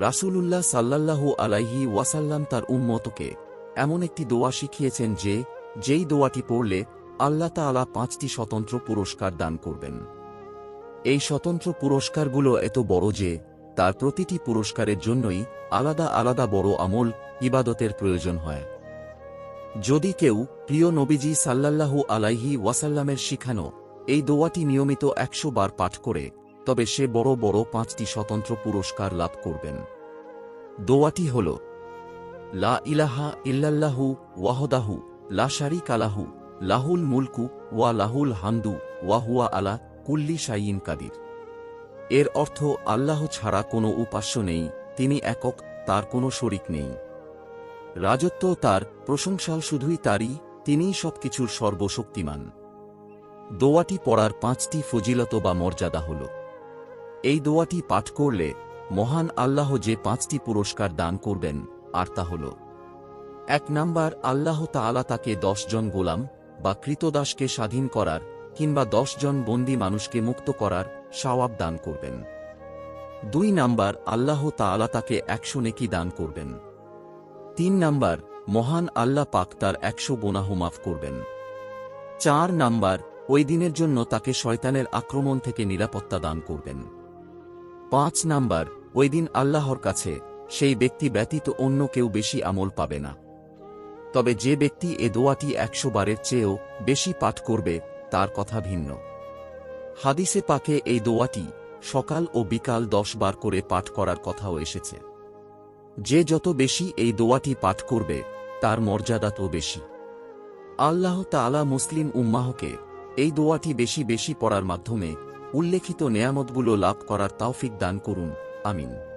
রাসূলুল্লাহ সাল্লাল্লাহু আলাইহি ওয়াসাল্লাম তার উম্মতকে এমন একটি দোয়া শিখিয়েছেন যে, যেই দোয়াটি পড়লে আল্লাহ তাআলা পাঁচটি স্বতন্ত্র পুরস্কার দান করবেন। এই স্বতন্ত্র পুরস্কারগুলো এত বড় যে, তার প্রতিটি পুরস্কারের জন্যই আলাদা আলাদা বড় আমল ইবাদতের প্রয়োজন হয়। যদি কেউ প্রিয় নবীজি সাল্লাল্লাহু আলাইহি ওয়াসাল্লামের শিখানো এই দোয়াটি নিয়মিত একশো বার পাঠ করে তবে সে বড় বড় পাঁচটি স্বতন্ত্র পুরস্কার লাভ করবেন। দোয়াটি হল, লা ইলাহা ইল্লাল্লাহু ওয়াহদাহু, লা শারিক আলাহু লাহুল মুলকু ওয়া লাহুল হামদু ওয়া হুয়া আলা কুল্লি শাইন কাদির। এর অর্থ আল্লাহ ছাড়া কোনো উপাস্য নেই, তিনি একক, তার কোনো শরিক নেই। রাজত্ব তার, প্রশংসাও শুধুই তারই, তিনিই সবকিছুর সর্বশক্তিমান। দোয়াটি পড়ার পাঁচটি ফজিলত বা মর্যাদা হল এই দোয়াটি পাঠ করলে মহান আল্লাহ যে পাঁচটি পুরস্কার দান করবেন, আর তা হল এক নাম্বার, আল্লাহ তাআলা তাকে জন গোলাম বা কৃতদাসকে স্বাধীন করার কিংবা জন বন্দী মানুষকে মুক্ত করার সওয়াব দান করবেন। দুই নাম্বার, আল্লাহ তাআলা তাকে একশো নেকি দান করবেন। তিন নাম্বার, মহান আল্লাহ পাক তার একশো গোনাহ মাফ করবেন। চার নাম্বার, ওই দিনের জন্য তাকে শয়তানের আক্রমণ থেকে নিরাপত্তা দান করবেন। পাঁচ নাম্বার ওই দিন আল্লাহর কাছে, সেই ব্যক্তি ব্যতীত অন্য কেউ বেশি আমল পাবে না। তবে যে ব্যক্তি এ দোয়াটি একশো বারের চেয়েও বেশি পাঠ করবে, তার কথা ভিন্ন। হাদিসে পাকে এই দোয়াটি সকাল ও বিকাল দশ বার করে পাঠ করার কথাও এসেছে। যে যত বেশি এই দোয়াটি পাঠ করবে, তার মর্যাদা তো বেশি। আল্লাহ তাআলা মুসলিম উম্মাহকে এই দোয়াটি বেশি বেশি পড়ার মাধ্যমে উল্লেখিত নেয়ামতগুলো লাভ করার তাওফিক দান করুন। আমিন।